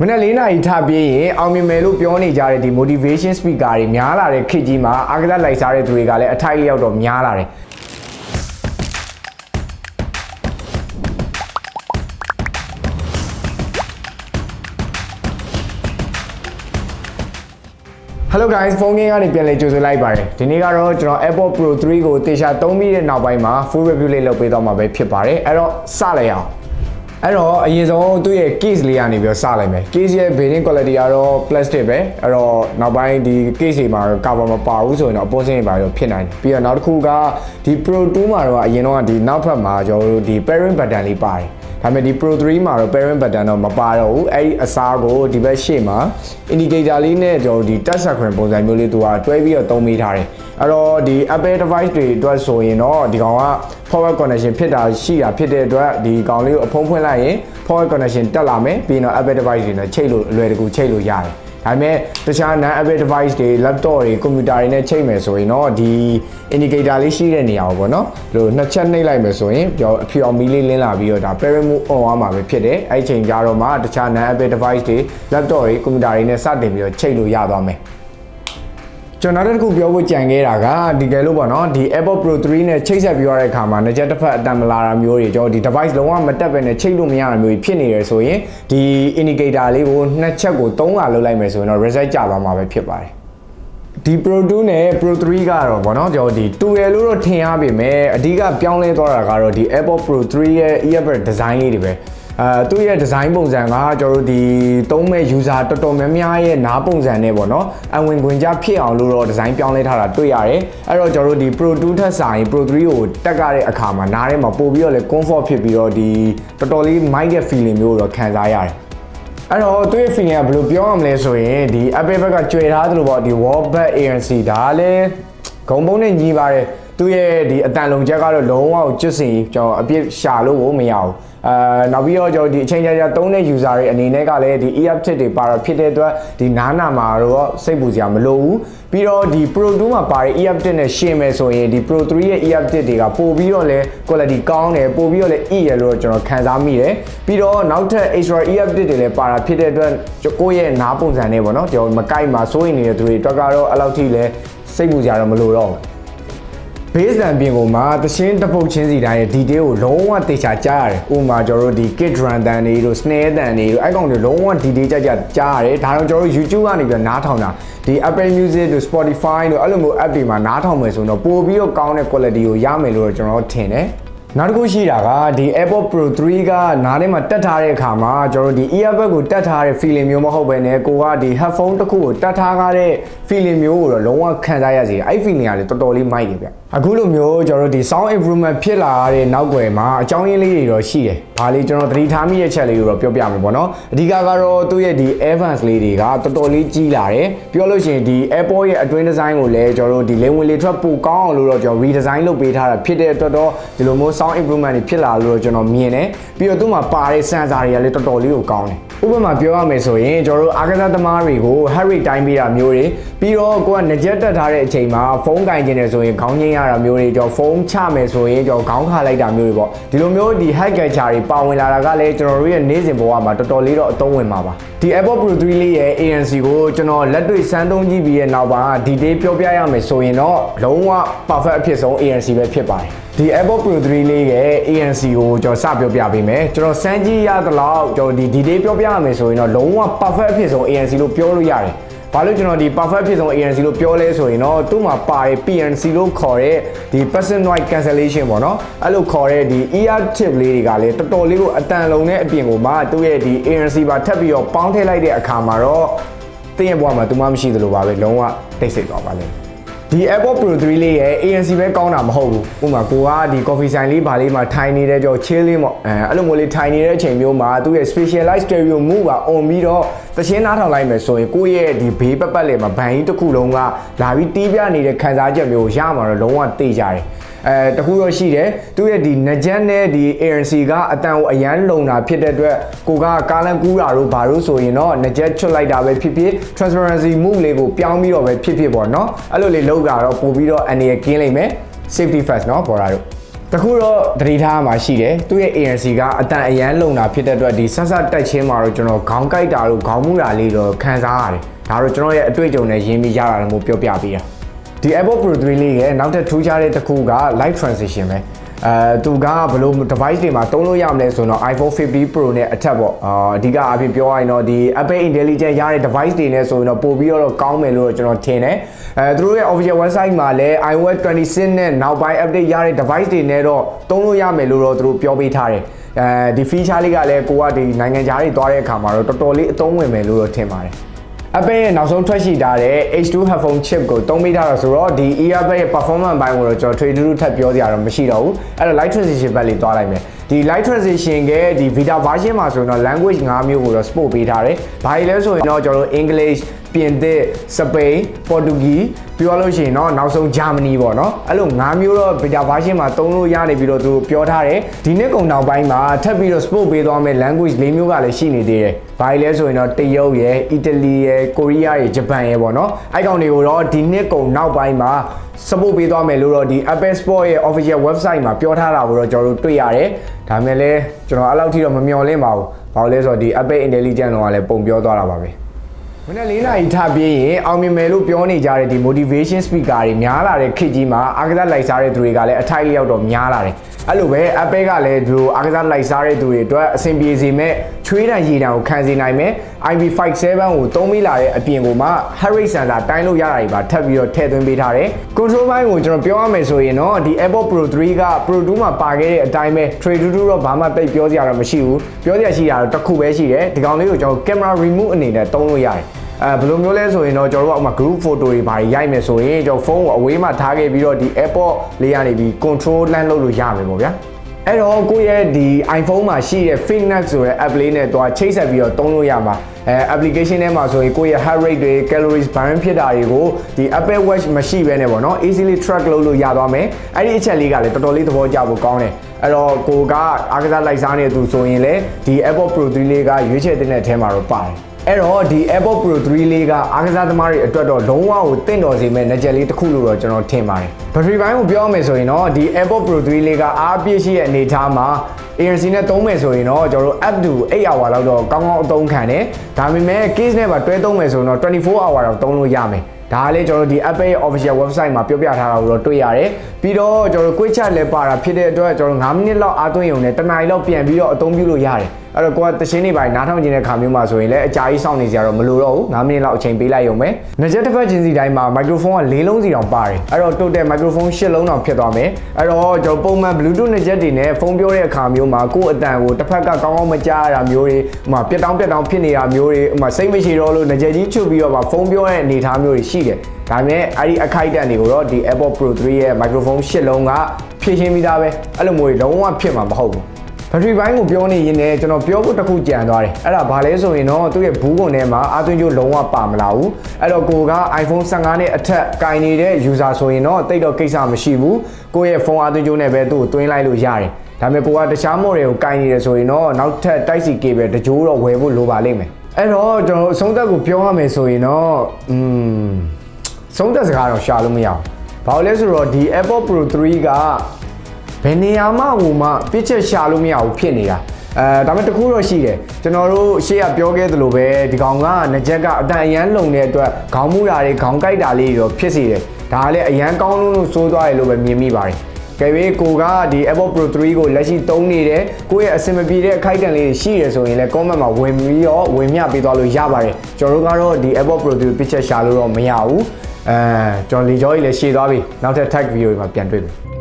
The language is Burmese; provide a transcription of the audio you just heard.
မနေ့၄နာရီထပြေးရင်အောင်မြင်မယ်လို့ပြောနေကြတဲ့ဒီ motivation speaker တွေများလာတဲ့ခေတ်ကြီးမှာအာကစားလိုက်စားတဲ့သူတွေကလည်းအထိုက်လျောက်တော့များလာတယ် Hello guys ဖုန်းကင်းကနေပြန်လည်ကြိုဆိုလိုက်ပါတယ်ဒီနေ့ကတော့ကျွန်တော် AirPod Pro 3ကိုတေချာသုံးပြီးတဲ့နောက်ပိုင်းမှာ full review လေးလုပ်ပေးတော့မှာပဲဖြစ်ပါတယ်အဲ့တော့စလိုက်အောင် အဲ့တော့အရင်ဆုံးသူ့ရဲ့ case လေးကနေပြီးတော့စလိုက်မယ် case ရဲ့ building quality ကတော့ plastic ပဲအဲ့တော့နောက်ပိုင်းဒီ case တွေမှာ cover မပါဘူးဆိုရင်တော့အပေါ်စင်းတွေပါတော့ဖြစ်နိုင်တယ်ပြီးတော့နောက်တစ်ခုကဒီ Pro 2မှာတော့အရင်တော့ဒီနောက်ဖက်မှာကျွန်တော်တို့ဒီ parent button လေးပါတယ် ဒါပေမဲ့ဒီ Pro 3မှာတော့ parent button တော့မပါတော့ဘူးအဲ့ဒီအစားကိုဒီဘက်ရှေ့မှာ indicator လေးနဲ့ကျွန်တော်တို့ဒီ touch screen ပုံစံမျိုးလေးသူကတွဲပြီးတော့သုံးမိထားတယ်အဲ့တော့ဒီ Apple device တွေအတွက်ဆိုရင်တော့ဒီကောင်က forward connection ဖြစ်တာရှိတာဖြစ်တဲ့အတွက်ဒီကောင်လေးကိုအဖုံးဖွင့်လိုက်ရင် forward connection တက်လာမယ်ပြီးရင်တော့ Apple device တွေနဲ့ချိတ်လို့အလွယ်တကူချိတ်လို့ရတယ် ဒါပေမဲ့တခြား non Apple device တွေ laptop တွေ computer တွေနဲ့ချိန်မယ်ဆိုရင်တော့ဒီ indicator လေးရှိတဲ့နေရာကိုပေါ့နော်ဒီလိုနှစ်ချက်နှိပ်လိုက်မယ်ဆိုရင်ပြောအဖြူအောင်မီးလေးလင်းလာပြီးတော့ဒါ parent mode on သွားမှာပဲဖြစ်တယ်အဲ့ဒီချိန်ကြတော့မှတခြား non Apple device တွေ laptop တွေ computer တွေနဲ့စတင်ပြီးတော့ချိန်လို့ရသွားမယ် ကျွန်တော်နောက်တစ်ခုပြောဖို့ကြံခဲ့တာကဒီကယ်လို့ပေါ့နော်ဒီ AirPod Pro 3နဲ့ချိတ်ဆက်ပြီးရတဲ့အခါမှာနှစ်ချက်တစ်ဖက်အတန်မလာတာမျိုးတွေကျွန်တော်ဒီ device လုံးဝမတက်ပဲနဲ့ချိတ်လို့မရတာမျိုးတွေဖြစ်နေတယ်ဆိုရင်ဒီ indicator လေးကိုနှစ်ချက်ကိုသုံးခါလုပ်လိုက်မယ်ဆိုရင်တော့ result ကျသွားမှာပဲဖြစ်ပါတယ်ဒီ Pro 2နဲ့ Pro 3ကတော့ဗောနော်ကျွန်တော်ဒီ 2L လို့တော့ထင်ရပေမဲ့အဓိကပြောင်းလဲသွားတာကတော့ဒီ AirPod Pro 3ရဲ့ earbud design လေးတွေပဲ အဲသူ့ရဲ့ design ပုံစံကကျွန်တော်တို့ဒီသုံးမဲ့ user တော်တော်များများရဲ့နားပုံစံနဲ့ပေါ့နော်အဝင်ခွင်ကြဖြစ်အောင်လို့တော့ design ပြောင်းလဲထားတာတွေ့ရတယ်အဲ့တော့ကျွန်တော်တို့ဒီ Pro 2ထက်စာရင် Pro 3ကိုတက်ကြတဲ့အခါမှာနားထဲမှာပို့ပြီးတော့လေ comfort ဖြစ်ပြီးတော့ဒီတော်တော်လေး mic ရဲ့ feeling မျိုးကိုတော့ခံစားရတယ်အဲ့တော့သူ့ရဲ့ feeling ကဘယ်လိုပြောရမလဲဆိုရင်ဒီ Apple ဘက်ကကြွယ်ထားသလိုပေါ့ဒီ Wallback ANC ဒါလည်းဂုံပုံးနဲ့ညီးပါတယ်သူ့ရဲ့ဒီအတန်လုံးချက်ကတော့လုံးဝကျွတ်စင်ကျွန်တော်အပြစ်ရှာလို့ကိုမရဘူး အာနောက်ပြီးတော့ကျွန်တော်ဒီအချိန်ကြာကြာသုံးတဲ့ user တွေအနေနဲ့ကလည်းဒီ ear tip တွေပါတော့ဖြစ်တဲ့အတွက်ဒီနားနာမှာတော့စိတ်ပူစရာမလိုဘူးပြီးတော့ဒီ Pro 2မှာပါတဲ့ ear tip နဲ့ရှင်းမယ်ဆိုရင်ဒီ Pro 3ရဲ့ ear tip တွေကပို့ပြီးတော့လဲ quality ကောင်းတယ်ပို့ပြီးတော့လဲ e ရလို့ကျွန်တော်ခံစားမိတယ်ပြီးတော့နောက်ထပ် extra ear tip တွေလည်းပါတာဖြစ်တဲ့အတွက်ကိုယ့်ရဲ့နားပုံစံနဲ့ပေါ့နော်ကျွန်တော်မကိုက်မှာစိုးရင်နေတဲ့သူတွေအတွက်ကတော့အဲ့လောက်ထိလဲစိတ်ပူစရာတော့မလိုတော့ဘူး base တန်ပြင်ကိုမှာတရှင်းတစ်ပုတ်ချင်းစီတိုင်းရဲ့ detail ကိုလုံးဝသေချာကြားရတယ်။ဥပမာကျွန်တော်တို့ဒီ kit drum တန်တွေတို့ snare တန်တွေတို့အဲ့ကောင်တွေလုံးဝ detail ကြကြကြားရတယ်။ဒါတော့ကျွန်တော်တို့ YouTube ကနေပြီးနားထောင်တာဒီ Apple Music တို့ Spotify တို့အဲ့လိုမျိုး app တွေမှာနားထောင်မယ်ဆိုတော့ပို့ပြီးတော့ကောင်းတဲ့ quality ကိုရမယ်လို့ကျွန်တော်ထင်တယ်။နောက်တစ်ခုရှိတာကဒီ AirPod Pro 3ကနားထဲမှာတက်ထားတဲ့အခါမှာကျွန်တော်တို့ဒီ earbud ကိုတက်ထားတဲ့ feeling မျိုးမဟုတ်ဘဲနဲ့ကိုကဒီ headphone တစ်ခုကိုတက်ထားကားတဲ့ feeling မျိုးကိုတော့လုံးဝခံစားရစေတယ်အဲ့ feeling ကလည်းတော်တော်လေးမိုက်တယ်ဗျအခုလိုမျိုးကျွန်တော်တို့ဒီ sound improvement ဖြစ်လာတဲ့နောက်ွယ်မှာအကြောင်းရင်းလေးတွေတော့ရှိတယ်။ဘာလေးကျွန်တော်သတိထားမိတဲ့ချက်လေးကိုတော့ပြောပြမယ်ပေါ့နော်။အဓိကကတော့သူ့ရဲ့ဒီ Evans လေးတွေကတော်တော်လေးကြီးလာတယ်။ပြောလို့ရှိရင်ဒီ Apple ရဲ့အတွင်း design ကိုလည်းကျွန်တော်တို့ဒီလေဝင်လေထွက်ပိုကောင်းအောင်လို့တော့ကျွန်တော် redesign လုပ်ပေးထားတာဖြစ်တဲ့အတွက်တော့ဒီလိုမျိုး sound improvement တွေဖြစ်လာလို့တော့ကျွန်တော်မြင်တယ်။ပြီးတော့သူ့မှာပါတဲ့ sensor တွေကလည်းတော်တော်လေးကိုကောင်းတယ်။ဥပမာပြောရမယ်ဆိုရင်ကျွန်တော်တို့အားကစားသမားတွေကို heart rate တိုင်းပေးတာမျိုးတွေပြီးတော့ကိုကငကြက်တက်ထားတဲ့အချိန်မှာဖုန်းကင်ကျင်နေဆိုရင်ခေါင်းငိမ့်ရတာမျိုးတွေကျွန်တော်ဖုန်းချမယ်ဆိုရင်ကျွန်တော်ခေါင်းခါလိုက်တာမျိုးတွေပေါ့ဒီလိုမျိုးဒီ hack culture တွေပါဝင်လာတာကလည်းကျွန်တော်တို့ရဲ့နေ့စဉ်ဘဝမှာတော်တော်လေးတော့အသုံးဝင်ပါပါဒီ AirPod Pro 3လေးရဲ့ ANC ကိုကျွန်တော်လက်တွေ့စမ်းသုံးကြည့်ပြီးရဲ့နောက်ပါဒီတေးပြောပြရမယ်ဆိုရင်တော့လုံးဝ perfect အဖြစ်ဆုံး ANC ပဲဖြစ်ပါတယ်ဒီ AirPod Pro 3လေးရဲ့ ANC ကိုကျွန်တော်စပြောပြပေးမယ်ကျွန်တော်စမ်းကြည့်ရသလောက်ကျွန်တော်ဒီဒီတေးပြောပြရမယ်ဆိုရင်တော့လုံးဝ perfect အဖြစ်ဆုံး ANC လို့ပြောလို့ရတယ် ဘာလို့ကျွန်တော်ဒီ perfect ဖြစ်ဆုံး ANC လို့ပြောလဲဆိုရင်တော့သူ့မှာပါတဲ့ PNC လို့ခေါ်တဲ့ဒီ passive noise cancellation ပေါ့နော်အဲ့လိုခေါ်တဲ့ဒီ ear tip လေးတွေကလည်းတော်တော်လေးကိုအတန်လုံးနဲ့အပြင်ကိုမှသူ့ရဲ့ဒီ ANC ပါထပ်ပြီးတော့ပေါင်းထည့်လိုက်တဲ့အခါမှာတော့တင်းရဲ့ဘဝမှာသူမှမရှိသလိုပါပဲလုံးဝတိတ်ဆိတ်သွားပါလိမ့်မယ် ဒီ AirPod Pro 3လေးရဲ့ ANC ပဲကောင်းတာမဟုတ်ဘူးဥပမာကိုကဒီ coffee ဆိုင်လေးဘာလေးမှာထိုင်နေတဲ့ကြော chill လေးပေါ့အဲအဲ့လိုမျိုးလေးထိုင်နေတဲ့အချိန်မျိုးမှာသူ့ရဲ့ specialized stereo move က on ပြီးတော့သချင်းနားထောင်လိုက်မယ်ဆိုရင်ကိုယ့်ရဲ့ဒီဘေးပတ်ပတ်လည်မှာဘန်ကြီးတစ်ခုလုံးကလာပြီးတီးပြနေတဲ့ခံစားချက်မျိုးကိုရမှာတော့လုံးဝသိကြတယ် အဲတခုတော့ရှိတယ်သူ့ရဲ့ဒီနကြက်နဲ့ဒီ ANC ကအတန်ကိုအရန်လုံတာဖြစ်တဲ့အတွက်ကိုကကားလန်ကူးတာတို့ဘာလို့ဆိုရင်တော့နကြက်ချွတ်လိုက်တာပဲဖြစ်ဖြစ် transparency move လေးကိုပြောင်းပြီးတော့ပဲဖြစ်ဖြစ်ပေါ့နော်အဲ့လိုလေးလောက်တာတော့ပို့ပြီးတော့အနေရကင်းလိမ့်မယ် safety first เนาะပေါ်တာတို့တ တခုတော့သတိထားမှာရှိတယ်သူ့ရဲ့ ANC ကအတန်အရန်လုံတာဖြစ်တဲ့အတွက်ဒီဆက်ဆက်တက်ချင်းမှာတော့ကျွန်တော်ခေါင်းကိုက်တာလို့ခေါင်းမူတာလေးတော့ခံစားရတယ်ဒါတော့ကျွန်တော်ရဲ့အတွေ့အကြုံနဲ့ရင်းပြီးရတာလည်းမို့ပြောပြပေးတာ ဒီ AirPod Pro 3လေးရဲ့နောက်ထပ်ထူးခြားတဲ့တစ်ခုက live transition ပဲအဲသူကဘယ်လို device တွေမှာသုံးလို့ရမလဲဆိုတော့ iPhone 15 Pro နဲ့အထက်ပေါ့အာအဓိကအဖြစ်ပြောရရင်တော့ဒီ Apple Intelligence ရတဲ့ device တွေနဲ့ဆိုရင်တော့ပို့ပြီးတော့ကောင်းမယ်လို့ကျွန်တော်ထင်တယ်အဲသူတို့ရဲ့ official website မှာလည်း iOS 26နဲ့နောက်ပိုင်း update ရတဲ့ device တွေနဲ့တော့သုံးလို့ရမယ်လို့တော့သူတို့ပြောပေးထားတယ်အဲဒီ feature လေးကလည်းကိုကဒီနိုင်ငံခြားတွေသွားတဲ့အခါမှာတော့တော်တော်လေးအသုံးဝင်မယ်လို့တော့ထင်ပါတယ် Apple ရဲ့နောက်ဆုံးထွက်ရှိထားတဲ့ H2 headphone chip ကိုတုံးပေးထားတာဆိုတော့ဒီ earbud ရဲ့ performance ဘိုင်းကိုတော့ကျွန်တော်ထွေထူးထူးထပ်ပြောစရာတော့မရှိတော့ဘူးအဲ့တော့ light transition ဘက်လေးသွားလိုက်မယ်ဒီ light transition ကဒီ Vita version မှာဆိုရင်တော့ language 5မျိုးကိုတော့ support ပေးထားတယ်။ဘာကြီးလဲဆိုရင်တော့ကျွန်တော်တို့ English ပြင်သစ်စပိန်ပေါ်တူဂီပြောလို့ရှိရင်တော့နောက်ဆုံးဂျာမနီပေါ့နော်အဲ့လို၅မျိုးတော့ beta version မှာသုံးလို့ရနေပြီးတော့သူတို့ပြောထားတယ်ဒီနှစ်ကုန်နောက်ပိုင်းမှာထပ်ပြီးတော့ support ပေးသွားမယ့် language ၄မျိုးကလည်းရှိနေသေးတယ်ဘာကြီးလဲဆိုရင်တော့တရုတ်ရယ်အီတလီရယ်ကိုရီးယားရယ်ဂျပန်ရယ်ပေါ့နော်အဲ့ကောင်တွေကိုတော့ဒီနှစ်ကုန်နောက်ပိုင်းမှာ support ပေးသွားမယ်လို့တော့ဒီ Apple Sport ရဲ့ official website မှာပြောထားတာကိုတော့ကျွန်တော်တို့တွေ့ရတယ်ဒါပေမဲ့လည်းကျွန်တော်အဲ့လောက်ထိတော့မမျှော်လင့်ပါဘူးဘာလို့လဲဆိုတော့ဒီ Apple Intelligence တော့ကလည်းပုံပြောသွားတာပါပဲ မနေ့၄နာရီထပြေးရင်အောင်မြင်မယ်လို့ပြောနေကြတဲ့ဒီ motivation speaker တွေများလာတဲ့ခေတ်ကြီးမှာအားကစားလိုက်စားတဲ့သူတွေကလည်းအထိုက်လျောက်တော့များလာတယ်အဲ့လိုပဲ Apple ကလည်းဒီလိုအားကစားလိုက်စားတဲ့သူတွေအတွက်အဆင်ပြေစေမဲ့ချွေးတံရည်တံကိုခံစေနိုင်မဲ့ IP57 ကိုသုံးမိလာတဲ့အပြင်ကိုမှ heart rate sensor တိုင်းလို့ရတာတွေပါထပ်ပြီးတော့ထည့်သွင်းပေးထားတယ် control ဘိုင်းကိုကျွန်တော်ပြောရမယ်ဆိုရင်တော့ဒီ AirPod Pro 3က Pro 2မှာပါခဲ့တဲ့အတိုင်းပဲ trade 2တော့ဘာမှတိတ်ပြောစရာတော့မရှိဘူးပြောစရာရှိတာတော့တစ်ခုပဲရှိတယ်ဒီကောင်လေးကိုကျွန်တော် camera remove အနေနဲ့သုံးလို့ရတယ် အဲဘယ်လိုမျိုးလဲဆိုရင်တော့ကျွန်တော်တို့ကဥပမာ group photo တွေဘာတွေရိုက်မယ်ဆိုရင်ကျွန်တော်ဖုန်းကိုအဝေးမှာထားခဲ့ပြီးတော့ဒီ AirPod လေးကနေပြီး control လှမ်းလုပ်လို့ရမယ်ပေါ့ဗျာအဲ့တော့ကိုယ့်ရဲ့ဒီ iPhone မှာရှိတဲ့ Fitness ဆိုတဲ့ app လေးနဲ့တော့ချိတ်ဆက်ပြီးတော့သုံးလို့ရမှာအဲ application ထဲမှာဆိုရင်ကိုယ့်ရဲ့ heart rate တွေ calories burn ဖြစ်တာတွေကိုဒီ Apple Watch မရှိဘဲနဲ့ပေါ့နော် easily track လုပ်လို့ရသွားမယ်အဲ့ဒီအချက်လေးကလည်းတော်တော်လေးသဘောကျဖို့ကောင်းတယ်အဲ့တော့ကိုကအားကစားလိုက်စားနေသူဆိုရင်လည်းဒီ AirPod Pro 3လေးကရွေးချယ်တဲ့အထဲမှာတော့ပါတယ် အဲ့တော့ဒီ AirPod Pro 3လေးကအားကစားသမားတွေအတွက်တော့လုံးဝကိုတင့်တော်စေမဲ့ငကြက်လေးတစ်ခုလို့တော့ကျွန်တော်ထင်ပါတယ်။ battery ဘိုင်းကိုပြောရမယ်ဆိုရင်တော့ဒီ AirPod Pro 3လေးကအားပြည့်ရှိတဲ့အနေအထားမှာ ANC နဲ့သုံးမယ်ဆိုရင်တော့ကျွန်တော်တို့ up to 8 hour လောက်တော့ကောင်းကောင်းအသုံးခံတယ်။ဒါပေမဲ့ case နဲ့ပါတွဲသုံးမယ်ဆိုရင်တော့24 hour တော့သုံးလို့ရမယ်။ဒါကလည်းကျွန်တော်တို့ဒီ Apple ရဲ့ official website မှာပြောပြထားတာကိုတော့တွေ့ရတယ်။ပြီးတော့ကျွန်တော်တို့ quick chat လည်းပါတာဖြစ်တဲ့အတွက်ကျွန်တော်9မိနစ်လောက်အားသွင်းရုံနဲ့တစ်နာရီလောက်ပြန်ပြီးတော့အသုံးပြုလို့ရတယ်။ အဲ့တော့ကိုကတရှင်းနေပိုင်းနားထောင်ခြင်းတဲ့ခါမျိုးမှာဆိုရင်လည်းအကြာကြီးစောင့်နေကြရတော့မလိုတော့ဘူး9မိနစ်လောက်အချိန်ပေးလိုက်ရုံပဲ။ငကြက်တစ်ဖက်ချင်းစီတိုင်းမှာ microphone က၄လုံးစီတောင်ပါတယ်။အဲ့တော့ total microphone ၈လုံးတောင်ဖြစ်သွားမယ်။အဲ့တော့ကျွန်တော်ပုံမှန် Bluetooth ငကြက်တွေနဲ့ဖုန်းပြောတဲ့အခါမျိုးမှာကိုယ့်အတန်ကိုတစ်ဖက်ကကောင်းကောင်းမကြားရတာမျိုးတွေဥမာပြက်တောင်းပြက်တောင်းဖြစ်နေတာမျိုးတွေဥမာစိတ်မရှိတော့လို့ငကြက်ကြီးချုပ်ပြီးတော့မှဖုန်းပြောတဲ့အနေအထားမျိုးတွေရှိတယ်။ဒါပေမဲ့အဲ့ဒီအခိုက်အတန့်တွေကိုတော့ဒီ AirPod Pro 3ရဲ့ microphone ၈လုံးကဖြည့်ရှင်းပြီးသားပဲ။အဲ့လိုမျိုးတွေလုံးဝဖြစ်မှာမဟုတ်ဘူး။ ဘက်ထရီဘိုင်းကိုပြောနေရင်လည်းကျွန်တော်ပြောဖို့တစ်ခုကြံသွားတယ်အဲ့ဒါဘာလဲဆိုရင်တော့သူ့ရဲ့ဘူးကွန်ထဲမှာအာသွင်းကြိုးလုံးဝပါမလာဘူးအဲ့တော့ကိုက iPhone 15နဲ့အထက်ကင်နေတဲ့ user ဆိုရင်တော့တိတ်တော့ကိစ္စမရှိဘူးကိုယ့်ရဲ့ဖုန်းအာသွင်းကြိုးနဲ့ပဲသူ့ကိုသွင်းလိုက်လို့ရတယ်ဒါပေမဲ့ကိုကတခြား model ကိုကင်နေတယ်ဆိုရင်တော့နောက်ထပ် Type C cable တကြိုးတော့ဝယ်ဖို့လိုပါလိမ့်မယ်အဲ့တော့ကျွန်တော်အဆုံးသက်ကိုပြောရမယ်ဆိုရင်တော့อืมဆုံးသက်စကားတော့ရှာလို့မရဘူးဘာလို့လဲဆိုတော့ဒီ AirPod Pro 3က ဘယ်နေရာမှဟိုမှပြစ်ချက်ရှာလို့မရဘူးဖြစ်နေတာအဲဒါပေမဲ့တခုတော့ရှိတယ်ကျွန်တော်တို့ရှေ့ကပြောခဲ့သလိုပဲဒီကောင်ကငကြက်ကအတန်အရန်လုံတဲ့အတွက်ခေါင်းမူတာတွေခေါင်းကိုက်တာလေးတွေတော့ဖြစ်စေတယ်ဒါကလည်းအရန်ကောင်းလို့လို့စိုးသွားတယ်လို့ပဲမြင်မိပါတယ်ကဲပြီးကိုကဒီ Apple Pro 3ကိုလက်ရှိသုံးနေတယ်ကိုယ့်ရဲ့အဆင်မပြေတဲ့အခိုက်အတန့်လေးရှိရဆိုရင်လည်း comment မှာဝင်ပြီးတော့ဝင်မျှပေးသွားလို့ရပါတယ်ကျွန်တော်တို့ကတော့ဒီ Apple Pro 3 picture ရှာလို့တော့မရဘူးအဲကျွန်တော်လီကျော်ကြီးလည်းရှေ့သွားပြီနောက်ထပ် tag video တွေမှာပြန်တွေ့ပြီ